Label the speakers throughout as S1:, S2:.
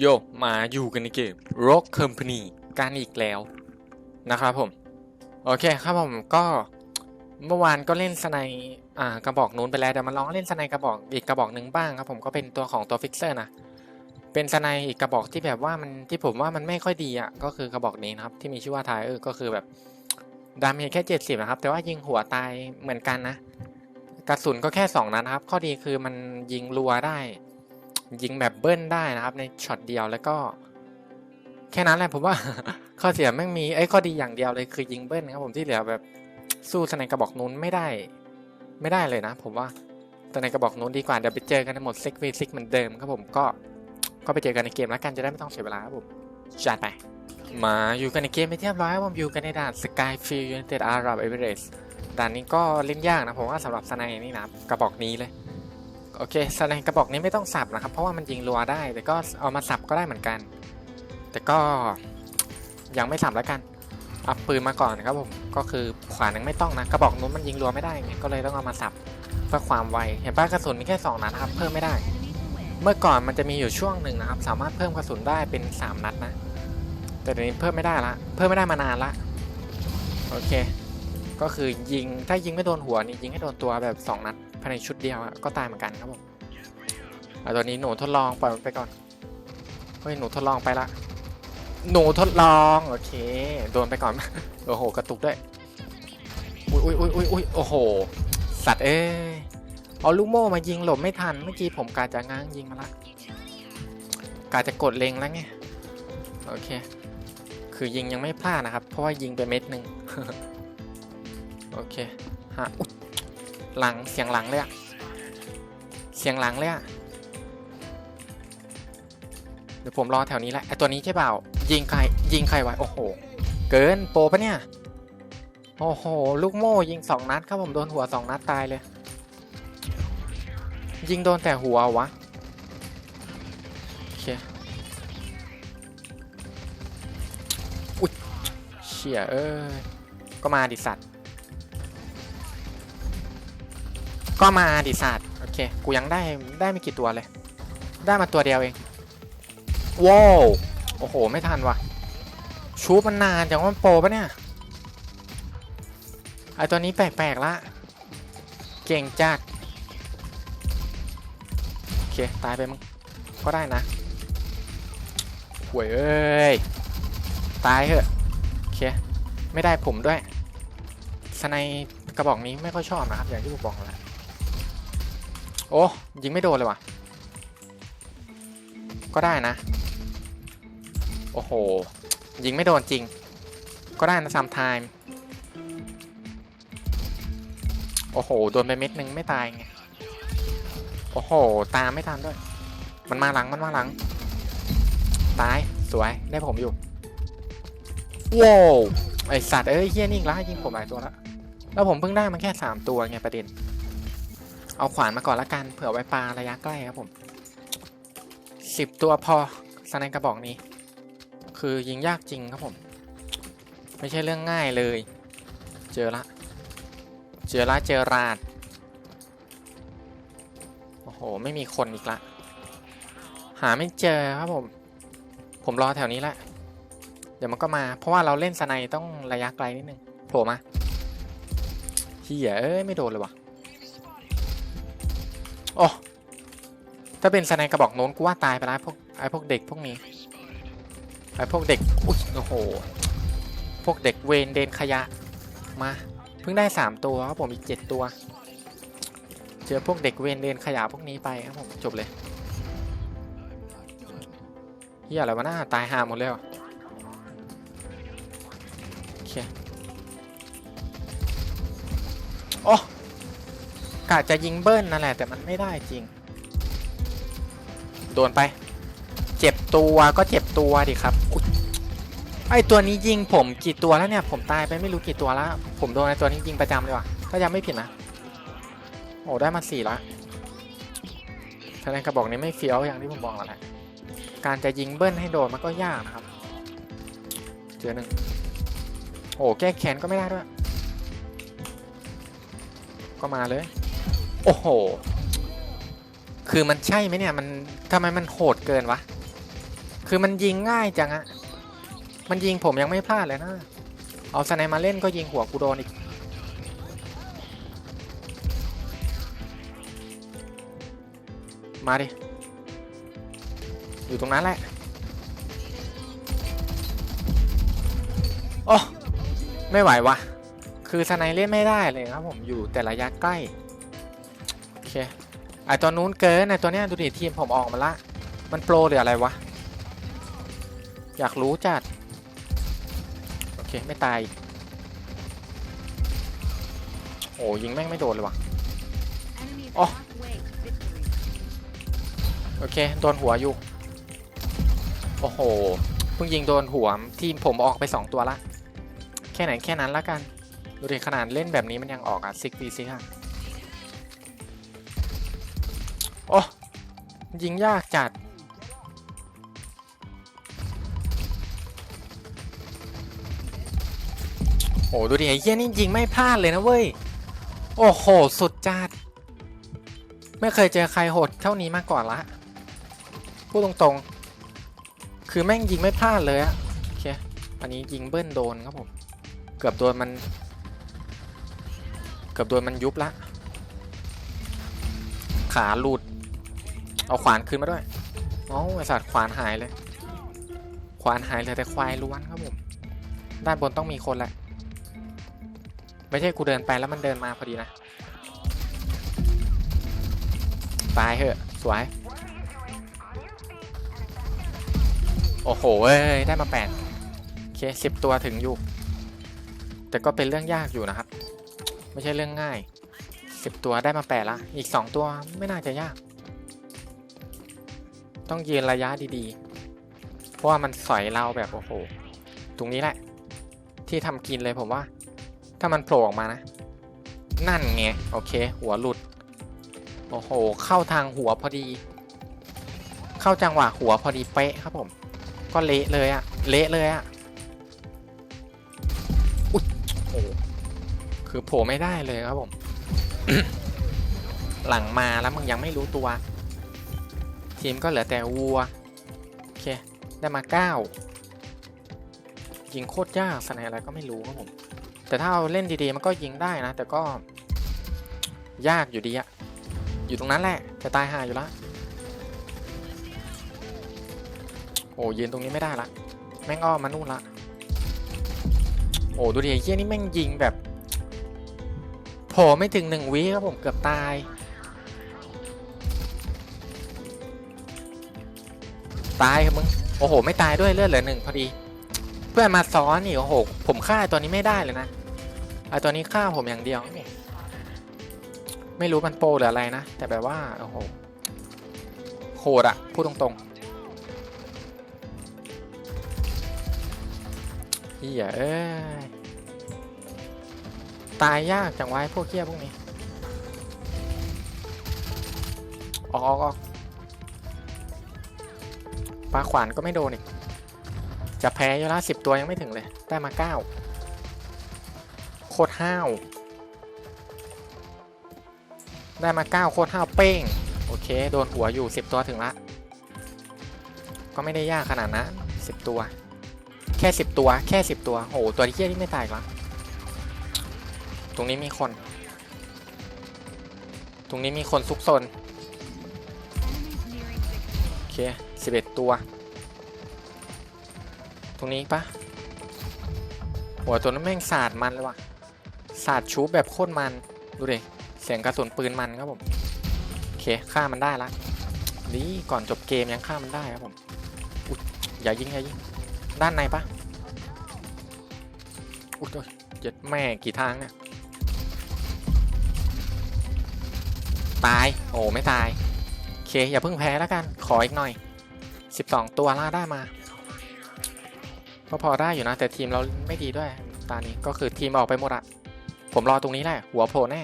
S1: โยมาอยู่กันในเกม Rock Company กันอีกแล้วนะครับผม โอเคครับผมก็เมื่อวานก็เล่นสไนอ่ากระบอกนู้นไปแล้วเดี๋ยวมาลองเล่นสไนกระบอกอีกกระบอกหนึ่งบ้างครับผมก็เป็นตัวของตัวฟิกเซอร์นะเป็นสไนอีกกระบอกที่แบบว่ามันที่ผมว่ามันไม่ค่อยดีอะก็คือกระบอกนี้นะครับที่มีชื่อว่าไทเออก็คือแบบดาเมจแค่ 70นะครับแต่ว่ายิงหัวตายเหมือนกันนะกระสุนก็แค่สองนัดนะครับ ข้อดีคือมันยิงรัวได้ ยิงแบบเบิ้ลได้นะครับ ในช็อตเดียวแล้วก็ แค่นั้นแหละผมว่า ข้อเสียไม่งมีไอ้ข้อดีอย่างเดียวเลยคือยิงเบิ้ลครับผมที่เหลือแบบสู้สไนกระบอกนู้นไม่ได้ ไม่ได้เลยนะ ผมว่าสไนกระบอกนู้นดีกว่าเดี๋ยวไปเจอกันในหมดซิกวีซิกเหมือนเดิมครับผมก็ก็ไปเจอกันในเกมแล้วกันจะได้ไม่ต้องเสียเวลาครับผมจัดไปมาอยู่กันในเกมไปเรียบร้อยครับผมอยู่กันในด่าน Skyfield United Arab Emirates ด่านนี้ก็เล่นยากนะผมว่าสำหรับสไนนี่นะกระบอกนี้เลย โอเคสไนกระบอกนี้ไม่ต้องสับนะครับ เพราะว่ามันยิงรัวได้ แต่ก็เอามาสับก็ได้เหมือนกัน แต่ก็ยังไม่สับแล้วกันเอาปืนมาก่อนครับผมก็คือขวานึงไม่ต้องนะกระบอกนู้นมันยิงรัวไม่ได้ไงก็เลยต้องเอามาสับเพื่อความไวเห็นป่ะกระสุนมีแค่สองนัดนะครับเพิ่มไม่ได้ เมื่อก่อนมันจะมีอยู่ช่วงหนึ่งนะครับ สามารถเพิ่มกระสุนได้เป็นสามนัดนะ แต่เดี๋ยวนี้เพิ่มไม่ได้ละเพิ่มไม่ได้มานานละโอเค ก็คือยิงถ้ายิงไม่โดนหัวนี่ยิงให้โดนตัวแบบ 2 นัด ภายในชุดเดียวอะก็ตายเหมือนกันครับผมเอาตัวนี้หนูทดลองปล่อยมันไปก่อน เฮ้ยหนูทดลองไปละ หนูทดลองโอเค โดนไปก่อน โอ้โห กระตุกด้วย อุ้ยอุ้ยอุ้ยอุ้ยอุ้ยโอ้โห สัตว์เอ้ย เอาลูกโม่มายิงหลบไม่ทัน เมื่อกี้ผมกาจะง้างยิงมาละ กาจะกดเล็งแล้วไง โอเค คือยิงยังไม่พลาดนะครับ เพราะว่ายิงไปเม็ดหนึ่งโอเคฮะอุ๊ย หลังเสียงหลังเลยอะเสียงหลังเลยอะเดี๋ยวผมรอแถวนี้แหละไอตัวนี้ใช่เปล่า ยิงใครยิงใครไว้โอ้โห เกินโปปะเนี่ย โอ้โห ลูกโม่ยิงสองนัดครับผมโดนหัวสองนัดตายเลย ยิงโดนแต่หัววะโอเคอุ๊ยเชี่ยเอ้ยก็มาดิสัตว์ ก็มาดิสัตว์โอเค กูยังได้ได้ไม่กี่ตัวเลย ได้มาตัวเดียวเอง ว้าว โอ้โห ไม่ทันว่ะ ชูมันนานจังว่ามันโปรปะเนี่ย ไอตัวนี้แปลกๆละ เก่งจัด โอเค ตายไปมึง ก็ได้นะหวยเอ้ย ตายเหอะ โอเค ไม่ได้ผมด้วยสไนกระบอกนี้ไม่ค่อยชอบนะครับ อย่างที่ผมบอกแหละ โอ้ยิงไม่โดนเลยว่ะ ก็ได้นะ โอ้โห ยิงไม่โดนจริง ก็ได้นะซัมไทม์โอ้โห โดนไปเม็ดนึงไม่ตายไง โอ้โห ตามไม่ทันด้วย มันมาหลัง มันมาหลัง ตาย สวย ได้ผมอยู่ ว้าว ไอสัตว์ เอ้ยเฮี้ยนี่อีกแล้วยิงผมหลายตัวแล้ว แล้วผมเพิ่งได้มันแค่3ตัวไงประเด็น เอาขวานมาก่อนละกันเผื่อไว้ปลาระยะใกล้ครับผม10ตัวพอสไนกระบอกนี้ คือยิงยากจริงครับผม ไม่ใช่เรื่องง่ายเลย เจอละ เจอละเจอราดโอ้โห ไม่มีคนอีกละ หาไม่เจอครับผม ผมรอแถวนี้แหละ เดี๋ยวมันก็มา เพราะว่าเราเล่นสไนต้องระยะไกลนิดนึง โผล่มาเฮียเอ้ย ไม่โดนเลยว่ะ โอ้ถ้าเป็นสไนกระบอกโน้นกูว่าตายไปแล้วพวกไอ้พวกเด็กพวกนี้ไอ้พวกเด็กอุ้ยโอ้โห พวกเด็กเวนเดนขยะมาเพิ่งได้ 3 ตัวครับผมอีก 7 ตัว เจอพวกเด็กเวนเดนขยะพวกนี้ไปครับผมจบเลยเฮียอะไรวะน่าตายหาหมดเลยว่ะโอเคโอ้ กะจะยิงเบิ้ลนั่นแหละแต่มันไม่ได้จริง โดนไป เจ็บตัวก็เจ็บตัวดิครับไอตัวนี้ยิงผมกี่ตัวแล้วเนี่ยผมตายไปไม่รู้กี่ตัวแล้ว ผมโดนไอตัวนี้ยิงประจำเลยว่ะถ้ายังไม่ผิดนะโอ้ได้มาสี่ละทนายกระบอกนี้ไม่เฟี้ยวอย่างที่ผมบอกแล้วแหละการจะยิงเบิ้ลให้โดนมันก็ยากนะครับ เจอหนึ่งโอ้แก้แค้นก็ไม่ได้ด้วย ก็มาเลย โอ้โห คือมันใช่ไหมเนี่ยมันทำไมมันโหดเกินวะ คือมันยิงง่ายจังอะมันยิงผมยังไม่พลาดเลยนะ เอาสไนมาเล่นก็ยิงหัวกูโดนอีก มาดิ อยู่ตรงนั้นแหละโอ้ไม่ไหววะคือสไนเล่นไม่ได้เลยครับผมอยู่แต่ระยะใกล้ เคไอตัวนู้นเกินไอตัวเนี้ยดูดิทีมผมออกมาละ มันโปรหรืออะไรวะ อยากรู้จัด โอเค ไม่ตาย โอ้ยิงแม่งไม่โดนเลยวะ
S2: Oh.
S1: โอเค โดนหัวอยู่ โอ้โห เพิ่งยิงโดนหัวทีมผมออกไป 2 ตัวละ แค่ไหนแค่นั้นละกัน ดูดิขนาดเล่นแบบนี้มันยังออกอะซิกปีซิค่ะ โอ้ยิงยากจัด โอ้ดูดิไอ้เหี้ยนี่ยิงไม่พลาดเลยนะเว้ย โอ้โห สุดจัด ไม่เคยเจอใครโหดเท่านี้มาก่อนละ พูดตรงๆ คือแม่งยิงไม่พลาดเลยอะโอเค อันนี้ยิงเบิ้ลโดนครับผม เกือบโดนมัน เกือบโดนมันยุบละ ขาหลุด เอาขวานขึ้นมาด้วยอ๋อไอสัตว์ขวานหายเลย ขวานหายเลยแต่ควายล้วนครับผม ด้านบนต้องมีคนแหละ ไม่ใช่กูเดินไปแล้วมันเดินมาพอดีนะ ตายเหอะ สวย โอ้โหเอ้ย ได้มาแปดโอเคสิบตัวถึงอยู่ แต่ก็เป็นเรื่องยากอยู่นะครับ ไม่ใช่เรื่องง่ายสิบตัวได้มาแปดละ อีกสองตัวไม่น่าจะยาก ต้องยืนระยะดีๆ เพราะว่ามันสอยเราแบบโอ้โห ตรงนี้แหละ ที่ทำกินเลยผมว่า ถ้ามันโผล่ออกมานะ นั่นไง โอเค หัวหลุด โอ้โห เข้าทางหัวพอดี เข้าจังหวะหัวพอดีเป๊ะครับผม ก็เละเลยอะเละเลยอะอุ๊ยโอ้คือโผล่ไม่ได้เลยครับผม หลังมาแล้วมึงยังไม่รู้ตัว ทีมก็เหลือแต่วัว โอเค ได้มาเก้ายิงโคตรยากสไนอะไรก็ไม่รู้ครับผม แต่ถ้าเอาเล่นดีๆ มันก็ยิงได้นะ แต่ก็ ยากอยู่ดีอะอยู่ตรงนั้นแหละ จะตายห่าอยู่ละ โอ้ยืนตรงนี้ไม่ได้ละ แม่งอ้อมมานู่นละ โอ้ดูดิไอ้เหี้ยนี่แม่งยิงแบบโผล่ไม่ถึงหนึ่งวิครับผมเกือบตาย ตายครับมึงโอ้โห ไม่ตายด้วยเลือดเหลือหนึ่งพอดี เพื่อนมาซ้อนนี่โอ้โห ผมฆ่าไอตัวนี้ไม่ได้เลยนะไอตัวนี้ฆ่าผมอย่างเดียว ไม่รู้มันโปรหรืออะไรนะ แต่แบบว่าโอ้โหโหดอะพูดตรงๆเฮียเอ้ยตายยากจังไว้พวกเกี้ยพวกนี้ ออกออกออก ปลาขวานก็ไม่โดนอีก จะแพ้อยู่ละสิบตัวยังไม่ถึงเลย ได้มาเก้าโคตรห้าว ได้มาเก้าโคตรห้าวเป้ง โอเค โดนหัวอยู่สิบตัวถึงละ ก็ไม่ได้ยากขนาดนะสิบตัว แค่สิบตัว แค่สิบตัว โห ตัวที่เกี้ยที่ไม่ตายอีกละตรงนี้มีคน ตรงนี้มีคนซุกซนโอเค สิบเอ็ดตัว ตรงนี้ปะหัวตัวนั้นแม่งสาดมันเลยว่ะสาดชูบแบบโคตรมัน ดูดิ เสียงกระสุนปืนมันครับผม โอเคฆ่ามันได้ละนี่ก่อนจบเกมยังฆ่ามันได้ครับผมอุ๊ยอย่ายิงอย่ายิง ด้านในปะอุ๊ยเจ็ดแม่กี่ทางเนี่ย ตาย โอ้ไม่ตาย โอเคอย่าเพิ่งแพ้แล้วกัน ขออีกหน่อย 12 ตัวล่าได้มาก็พอได้อยู่นะ แต่ทีมเราไม่ดีด้วย ตานี้ก็คือทีมออกไปหมดอะผมรอตรงนี้แหละ หัวโผล่แน่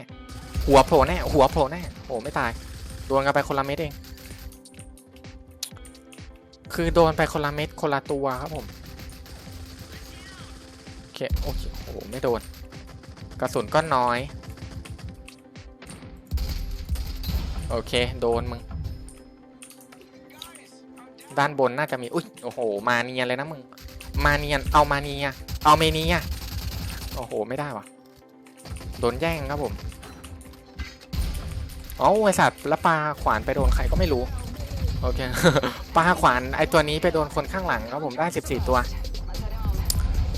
S1: หัวโผล่แน่ หัวโผล่แน่ โอ้ไม่ตาย โดนกันไปคนละเม็ดเอง คือโดนไปคนละเม็ดคนละตัวครับผม โอเค โอเค โอ้โหไม่โดน กระสุนก็น้อย โอเค โดนมึง ด้านบนน่าจะมีอุ้ยโอ้โห มาเนียนเลยนะมึง มาเนียนเอามาเนียเอาเมเนียโอ้โห ไม่ได้วะโดนแย่งครับผมอ๋อไอสัตว์ล้วปลาขวานไปโดนใครก็ไม่รู้โอเคปลาขวานไอตัวนี้ไปโดนคนข้างหลังครับผมได้ 14 ตัว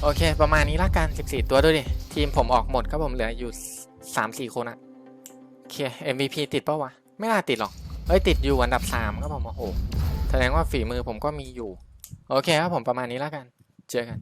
S1: โอเค ประมาณนี้ละกัน 14 ตัวด้วยดิ ทีมผมออกหมดครับผมเหลืออยู่ 3-4 คนอะโอเค MVP ติดปะวะ ไม่น่าติดหรอกเอ้ย ติดอยู่อันดับ 3 ครับผม โอ้โห แสดงว่าฝีมือผมก็มีอยู่ โอเคครับผมประมาณนี้แล้วกัน เจอกัน